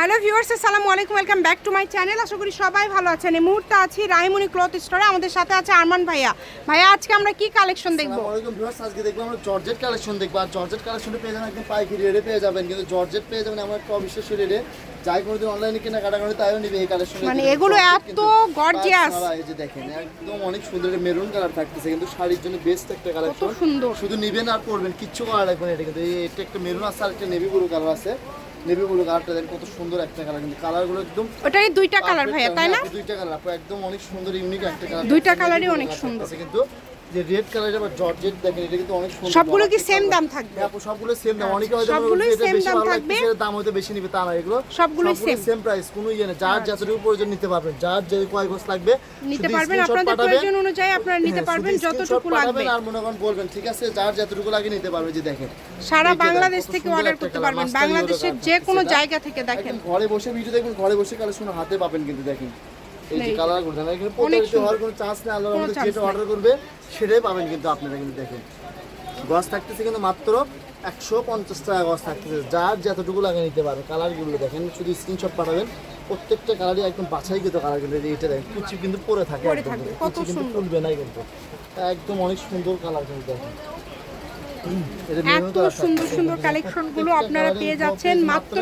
Hello viewers, আসসালামু আলাইকুম, welcome back to my channel. আশা করি সবাই ভালো আছেন। এই মুহূর্তে আছি রায়মণি ক্লথ স্টোরে। আমাদের সাথে আছে আরমান ভাইয়া। ভাইয়া, আজকে আমরা কি কালেকশন দেখব? আসসালামু ভিউয়ার্স, আজকে দেখব আমরা জর্জেট কালেকশন দেখব। আর জর্জেট কালেকশনে পেয়ে যাবেন একদম পাইকারি রেটে পেয়ে যাবেন। কিন্তু জর্জেট পেয়ে যাবেন আমার একটা অবিশ্বাস্য রেটে যাই কোনোদিন অনলাইনে কেনা কাটাকাটি তাইও নিবে এই কালেকশন মানে এগুলো এত gorgeous। এই যে দেখেন একদম অনেক সুন্দর মেরুন কালার থাকতেছে কিন্তু শাড়ির জন্য বেস্ট একটা কালেকশন সুন্দর। শুধু নিবেন আর পরবেন কিচ্ছু করা লাগবে না এটা কিন্তু এটা একটা মেরুন আছে আর একটা নেভি ব্লু কালার আছে নেভি ব্লু কালারটা দেখেন কত সুন্দর একটা কালার কিন্তু কালারগুলো একদম ওটারই দুইটা কালার ভাইয়া তাই না হ্যাঁ, দুইটা কালার আপু একদম অনেক সুন্দর ইউনিক একটা কালার দুইটা colour-ই অনেক সুন্দর। কিন্তু যে রেড কালার আবার জর্জেট দেখেন এটা কিন্তু অনেক সুন্দর সবগুলো কি সেম দাম থাকবে? আপু সবগুলো সেম দাম। অনেকে হয়তো same বেশি দাম থাকবে। দাম হয়তো বেশি নিবে তা না এগুলো। same। আচ্ছা। সেম প্রাইস কোনো ইয়ে না যার যতটুকু প্রয়োজন নিতে পারবেন। যার যে কয় গোছ লাগবে নিতে পারবেন। আপনাদের প্রয়োজন অনুযায়ী আপনারা নিতে হ্যাঁ, পারবেন যতটুকু লাগবে আর মনে করেন বলবেন ঠিক আছে যার যতটুকু লাগে নিতে পারবে। যে দেখেন সারা দেখেন, বাংলাদেশ থেকে অর্ডার করতে পারবেন। বাংলাদেশের যে কোনো জায়গা থেকে দেখেন। ঘরে বসে ভিডিও দেখবেন ঘরে বসে কালেকশন হাতে পাবেন কিন্তু দেখেন। এই যে কালার করতে না এখানে প্রতারিত হওয়ার কোনো চান্স নেই আল্লাহর chance যেটা অর্ডার করবে সেটাই পাবেন কিন্তু আপনারা কিন্তু দেখেন। গছ থাকতেছে কিন্তু মাত্র একশো পঞ্চাশ টাকা গছ থাকতেছে। যার যতটুকু লাগে নিতে পারে। কালারগুলো দেখেন শুধু স্ক্রিনশট পাঠাবেন। প্রত্যেকটা কালারই একদম বাছাই কিন্তু কালার কিন্তু এইটা দেখেন কুচি কিন্তু পরে থাকে কিন্তু। কত কুচি কিন্তু ফুলবে নাই কিন্তু। একদম অনেক সুন্দর কালার কিন্তু দেখেন। এত সুন্দর সুন্দর কালেকশনগুলো কালেকশনগুলো আপনারা পেয়ে যাচ্ছেন মাত্র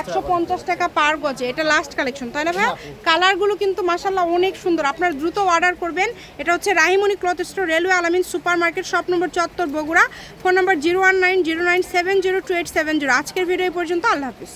একশো পঞ্চাশ টাকা পার গজে। এটা লাস্ট কালেকশন তাই না ভাই কালারগুলো কিন্তু মাসাল্লাহ অনেক সুন্দর। আপনারা দ্রুত অর্ডার করবেন। এটা হচ্ছে Rahimoni cloth store railway Alamin super market shop number চত্বর Bogura. Phone number zero one nine zero nine seven zero two eight seven zero. আজকের ভিডিও পর্যন্ত আল্লাহ হাফিজ।